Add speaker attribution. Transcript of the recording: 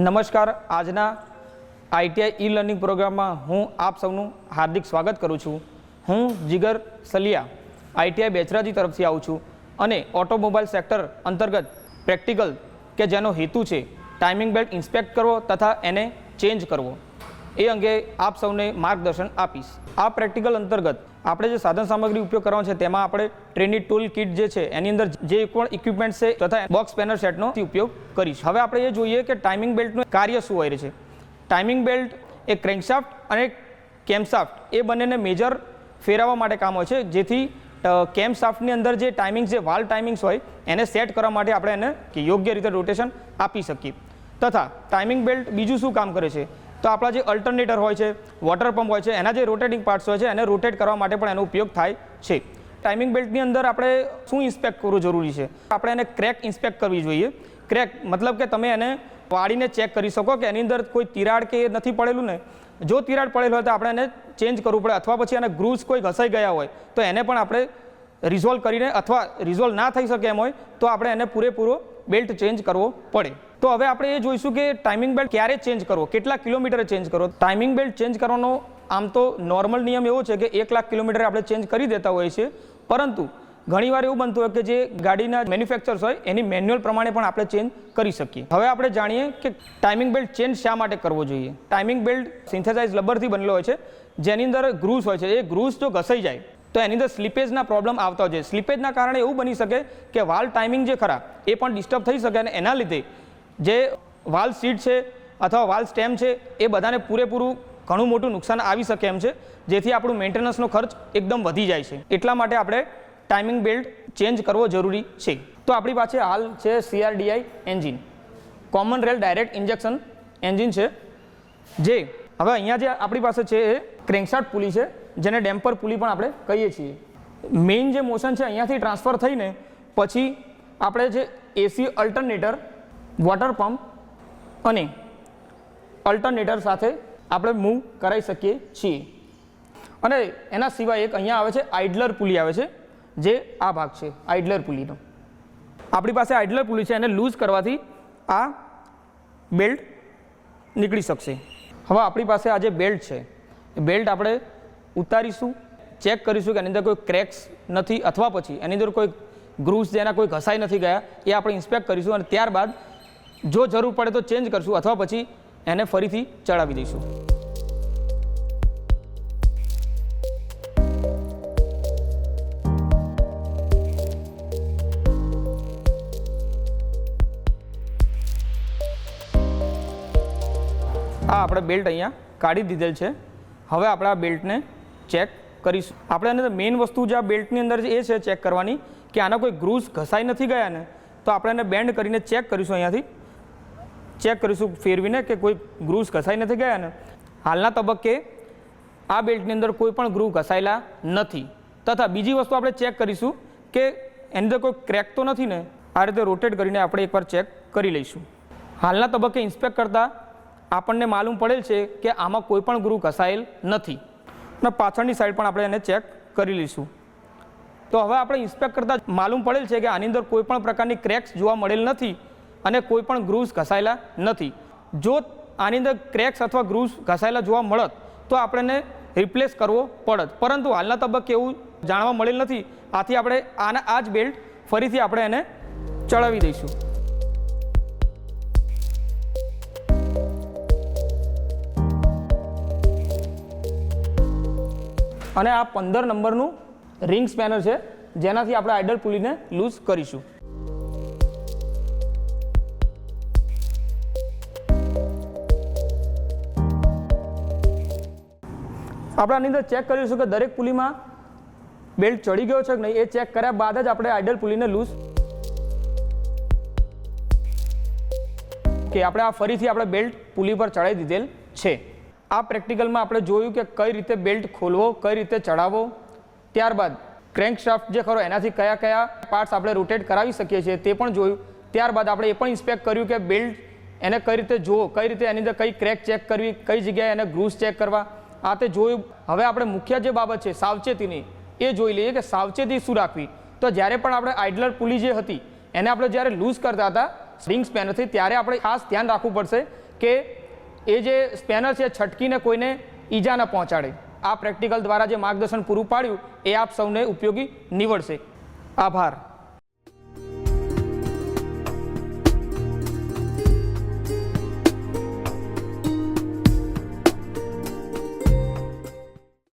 Speaker 1: નમસ્કાર. આજના ITI e learning પ્રોગ્રામમાં હું આપ સૌનું હાર્દિક સ્વાગત કરું છું. હું જીગર સલિયા, આઈટીઆઈ બેચરાજી તરફથી આવું છું અને ઓટોમોબાઈલ સેક્ટર અંતર્ગત પ્રેક્ટિકલ કે જેનો હેતુ છે ટાઈમિંગ બેલ્ટ ઇન્સ્પેક્ટ કરવો તથા એને ચેન્જ કરવો. એ અંગે આપ સૌને માર્ગદર્શન આપીશ. આ પ્રેક્ટિકલ અંતર્ગત આપણે જે સાધન સામગ્રી ઉપયોગ કરવાનો છે તેમાં આપણે ટ્રેનિંગ ટૂલ કિટ જે છે એની અંદર જે પણ ઇક્વિપમેન્ટ છે તથા બોક્સ પેનર સેટનો ઉપયોગ કરીશું. હવે આપણે એ જોઈએ કે ટાઈમિંગ બેલ્ટનું કાર્ય શું હોય છે. ટાઈમિંગ બેલ્ટ એ ક્રેન્કશાફ્ટ અને કેમશાફ્ટ એ બંનેને મેજર ફેરવવા માટે કામ હોય છે. જેથી કેમસાફ્ટની અંદર જે ટાઈમિંગ જે વાલ ટાઈમિંગ્સ હોય, એને સેટ કરવા માટે આપણે એને યોગ્ય રીતે રોટેશન આપી શકીએ. તથા ટાઈમિંગ બેલ્ટ બીજું શું કામ કરે છે? તો આપણા જે અલ્ટરનેટર હોય છે વોટર પંપ હોય છે, એના જે રોટેટિંગ પાર્ટ્સ હોય છે, એને રોટેટ કરવા માટે પણ એનો ઉપયોગ થાય છે. ટાઈમિંગ બેલ્ટની અંદર આપણે શું ઇન્સ્પેક્ટ કરવું જરૂરી છે? આપણે એને ક્રેક ઇન્સ્પેક્ટ કરવી જોઈએ. ક્રેક મતલબ કે તમે એને વાળીને ચેક કરી શકો કે એની અંદર કોઈ તિરાડ કે નથી પડેલું ને. જો તિરાડ પડેલું હોય તો આપણે એને ચેન્જ કરવું પડે અથવા પછી એને ગ્રુઝ કોઈ ઘસાઈ ગયા હોય, તો એને પણ આપણે રિઝોલ્વ કરીને અથવા રિઝોલ્વ ના થઈ શકે એમ હોય, તો આપણે એને પૂરેપૂરો બેલ્ટ ચેન્જ કરવો પડે. તો હવે આપણે એ જોઈશું કે ટાઈમિંગ બેલ્ટ ક્યારે ચેન્જ કરવો? કેટલા કિલોમીટરે ચેન્જ કરવો? ટાઈમિંગ બેલ્ટ ચેન્જ કરવાનો આમ તો નોર્મલ નિયમ એવો છે કે એક લાખ કિલોમીટરે આપણે ચેન્જ કરી દેતા હોઈએ છીએ. પરંતુ ઘણીવાર એવું બનતું હોય કે જે ગાડીના મેન્યુફેક્ચર્સ હોય, એની મેન્યુઅલ પ્રમાણે પણ આપણે ચેન્જ કરી શકીએ. હવે આપણે જાણીએ કે ટાઈમિંગ બેલ્ટ ચેન્જ શા માટે કરવો જોઈએ? ટાઈમિંગ બેલ્ટ સિન્થેસાઇઝ લબરથી બનેલો હોય છે. જેની અંદર ગ્રુસ હોય છે. એ ગ્રુસ જો ઘસાઈ જાય, તો એની અંદર સ્લીપેજના પ્રોબ્લેમ આવતા હોય છે. સ્લીપેજના કારણે એવું બની શકે કે વાલ ટાઈમિંગ જે ખરા, એ પણ ડિસ્ટર્બ થઈ શકે અને એના લીધે જે વાલ સીટ છે અથવા વાલ સ્ટેમ છે, એ બધાને પૂરેપૂરું ઘણું મોટું નુકસાન આવી શકે એમ છે, જેથી આપણું મેન્ટેનન્સનો ખર્ચ એકદમ વધી જાય છે. એટલા માટે આપણે ટાઈમિંગ બેલ્ટ ચેન્જ કરવો જરૂરી છે. તો આપણી પાસે હાલ છે CRDI engine common rail direct injection engine છે, જે હવે અહીંયા જે આપણી પાસે છે એ ક્રેન્કશાટ પુલી છે, જેને ડેમ્પર પુલી પણ આપણે કહીએ છીએ. મેઇન જે મોશન છે અહીંયાથી ટ્રાન્સફર થઈને પછી આપણે જે એસી અલ્ટરનેટર વોટર પંપ અને અલ્ટરનેટર સાથે આપણે મૂવ કરાવી શકીએ છીએ. અને એના સિવાય એક અહીંયા આવે છે આઇડલર પુલી આવે છે, જે આ ભાગ છે આઇડલર પુલીનો. આપણી પાસે આઇડલર પુલી છે, એને લૂઝ કરવાથી આ બેલ્ટ નીકળી શકશે. હવે આપણી પાસે આ જે બેલ્ટ છે, એ બેલ્ટ આપણે ઉતારીશું ચેક કરીશું કે એની અંદર કોઈ ક્રેક્સ નથી, અથવા પછી એની અંદર કોઈ ગ્રુવ્સ જેના કોઈ ઘસાઈ નથી ગયા, એ આપણે ઇન્સ્પેક્ટ કરીશું અને ત્યારબાદ જો જરૂર પડે તો ચેન્જ કરશું અથવા પછી એને ફરીથી ચડાવી દઈશું. આ આપણે બેલ્ટ અહીંયા કાઢી દીધેલ છે. હવે આપણે આ બેલ્ટને ચેક કરીશું. આપણે એને મેઇન વસ્તુ જે આ બેલ્ટની અંદર એ છે ચેક કરવાની કે આના કોઈ ગ્રુઝ ઘસાઈ નથી ગયા ને, તો આપણે એને બેન્ડ કરીને ચેક કરીશું અહીંયાથી. ચેક કરીશું ફેરવીને કે કોઈ ગ્રુવ્સ ઘસાઈ નથી ગયા ને હાલના તબક્કે આ બેલ્ટની અંદર કોઈ પણ ગ્રુવ ઘસાયેલા નથી. તથા બીજી વસ્તુ આપણે ચેક કરીશું કે એની અંદર કોઈ ક્રેક તો નથી ને? આ રીતે રોટેટ કરીને આપણે એકવાર ચેક કરી લઈશું. હાલના તબક્કે ઇન્સ્પેક્ટ કરતાં આપણને માલુમ પડેલ છે કે આમાં કોઈ પણ ગ્રુવ ઘસાયેલ નથી. અને પાછળની સાઈડ પણ આપણે એને ચેક કરી લઈશું. તો હવે આપણે ઇન્સ્પેક્ટ કરતાં માલુમ પડેલ છે કે આની અંદર કોઈ પણ પ્રકારની ક્રેક્સ જોવા મળેલ નથી. અને કોઈ પણ ગ્રુવ્સ ઘસાયેલા નથી. જો આની અંદર ક્રેક્સ અથવા ગ્રુવ્સ ઘસાયેલા જોવા મળત, તો આપણને રિપ્લેસ કરવો પડત. પરંતુ હાલના તબક્કે એવું જાણવા મળેલ નથી. આથી આપણે આના, આ જ બેલ્ટ ફરીથી આપણે એને ચડાવી દઈશું. અને આ પંદર નંબરનું રિંગ સ્પેનર છે, જેનાથી આપણે આઈડલ પુલીને લૂઝ કરીશું. આપણે આની અંદર ચેક કરીશું કે દરેક પુલીમાં બેલ્ટ ચડી ગયો છે કે નહીં, એ ચેક કર્યા બાદ જ આપણે આઈડલ પુલીને લૂઝ કે આપણે આ ફરીથી આપણે બેલ્ટ પુલી પર ચડાવી દીધેલ છે. આ પ્રેક્ટિકલમાં આપણે જોયું કે કઈ રીતે બેલ્ટ ખોલવો, કઈ રીતે ચડાવવો. ત્યારબાદ ક્રેન્ક શાફ્ટ જે ખરો એનાથી કયા કયા પાર્ટ્સ આપણે રોટેટ કરાવી શકીએ છીએ તે પણ જોયું. ત્યારબાદ આપણે એ પણ ઇન્સ્પેક્ટ કર્યું કે બેલ્ટ એને કઈ રીતે જોવો કઈ રીતે એની અંદર કઈ ક્રેક ચેક કરવી, કઈ જગ્યાએ એને ગ્રુઝ ચેક કરવા. આ તે જોયું. હવે આપણે મુખ્ય જે બાબત છે, સાવચેતીની, એ જોઈ લઈએ કે સાવચેતી શું રાખવી? તો જ્યારે પણ આપણે આઇડલર પુલી જે હતી, એને આપણે જ્યારે લૂઝ કરતા હતા સ્પ્રિંગ સ્પેનરથી ત્યારે આપણે ખાસ ધ્યાન રાખવું પડશે કે એ જે સ્પેનર છે, છટકીને કોઈને ઈજા ન પહોંચાડે. આ પ્રેક્ટિકલ દ્વારા જે માર્ગદર્શન પૂરું પાડ્યું, એ આપ સૌને ઉપયોગી નીવડશે. આભાર.